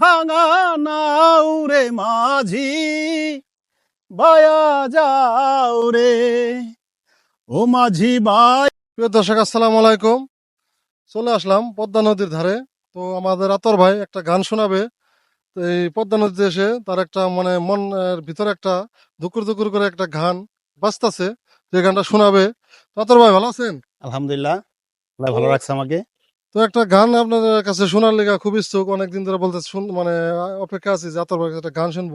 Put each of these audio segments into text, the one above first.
ভাঙা নাও রে মাঝি বায়া যাও রে। ও মাঝি বাই। প্রিয় দর্শক আসসালামু আলাইকুম। চলে আসলাম পদ্মা নদীর ধারে। তো আমাদের আতর ভাই একটা গান শোনাবে। তো এই পদ্মা নদীতে এসে তার একটা মানে মনের ভিতরে একটা দুকুর দুকুর করে একটা গান বাজতাছে। যে গানটা শোনাবে। তো আতর ভাই ভালো আছেন? আলহামদুলিল্লাহ। ভালো রাখছে আমাকে। তো একটা গান আপনাদের কাছে শোনার লেগা খুব ইচ্ছুক। অনেকদিন ধরে বলতে মানে অপেক্ষা আছি যে আতর একটা গান শুনব।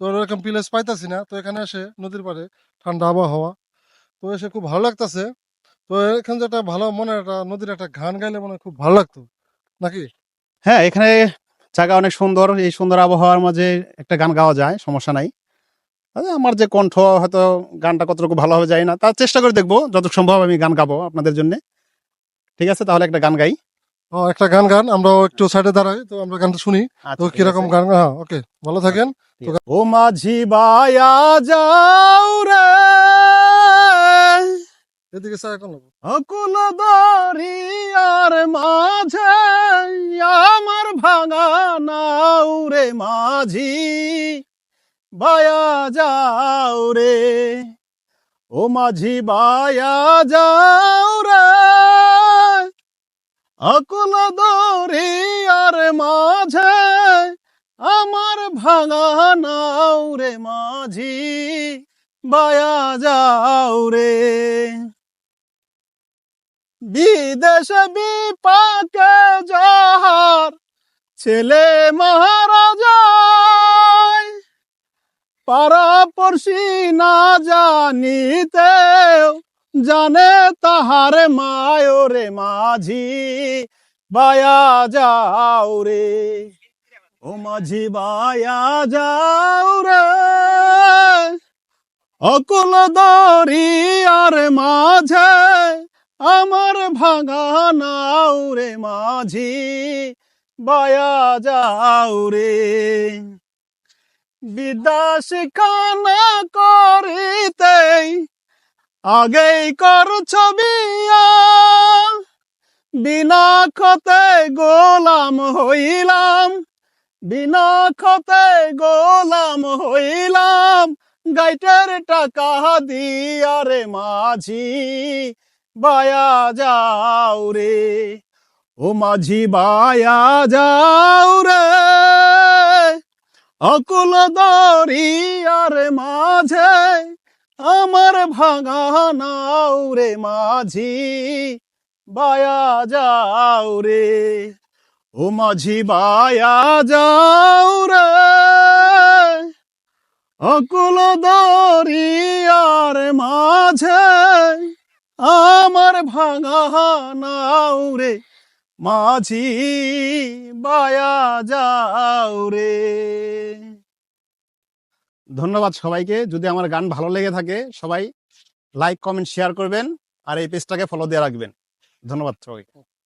তো এরকম প্লেস পাইতাছি না। তো এখানে এসে নদীর পাড়ে ঠান্ডা আবহাওয়া। তো এসে খুব ভালো লাগতাছে। তো এখানে একটা ভালো মনে একটা নদীর একটা গান গাইলে মনে খুব ভালো লাগতো। নাকি? হ্যাঁ এখানে জায়গা অনেক সুন্দর। এই সুন্দর আবহাওয়ার মাঝে একটা গান গাওয়া যায়, সমস্যা নাই। তবে আমার যে কণ্ঠ হয়তো গানটা কতটুকু ভালো হবে যায় না। তার চেষ্টা করে দেখব। যত সম্ভব আমি গান গাবো আপনাদের জন্য। ঠিক আছে, তাহলে একটা গান গাই। ও, একটা গান গান। আমরা একটু সাইডে দাঁড়াই তো আমরা গানটা শুনি। তো আচ্ছা, কীরকম গান? হ্যাঁ ওকে ভালো থাকেন। ও মাঝি বায়া যাও রে। এদিকে স্যার এখন অকুল দরিয়ার মাঝে আমার ভাঙা নাও রে মাঝি। বায়া যাও রে। ও মাঝি বায়া যাও অকুল দরিয়ার মাঝে আমার ভাঙা নাও রে মাঝি, বায়া যাও রে। বিদেশ বিপাকে যাহার ছেলে মহারাজা পাড়া পড়শি না জানিতে জানে তাহার মায়রে মাঝি, বায়া যাও রে। ও মাঝি, বায়া যাও রে। অকুল দরিয়ার মাঝে আমার ভাঙা নাও রে মাঝি, বায়া যাও রে। বিদ্যা শিখানা করিতে আগেই কর ছবিয়া বিনা খতে গোলাম হইলাম। বিনা খতে গোলাম হইলাম। গাইটের টাকা দিয়া রে মাঝি, বায়া যাও রে। ও মাঝি, বায়া যাও রে। অকুল দরিয়ার মাঝে আমার ভাঙা নাও রে মাঝি, বায়া যাও রে। ও মাঝি, বায়া যাও রে। অকুল দরিয়ার মাঝে আমার ভাঙা নাও রে মাঝি, বায়া যাও রে। ধন্যবাদ সবাইকে। যদি আমার গান ভালো লেগে থাকে, সবাই লাইক কমেন্ট শেয়ার করবেন আর এই পেজটাকে ফলো দিয়ে রাখবেন। ধন্যবাদ সবাইকে।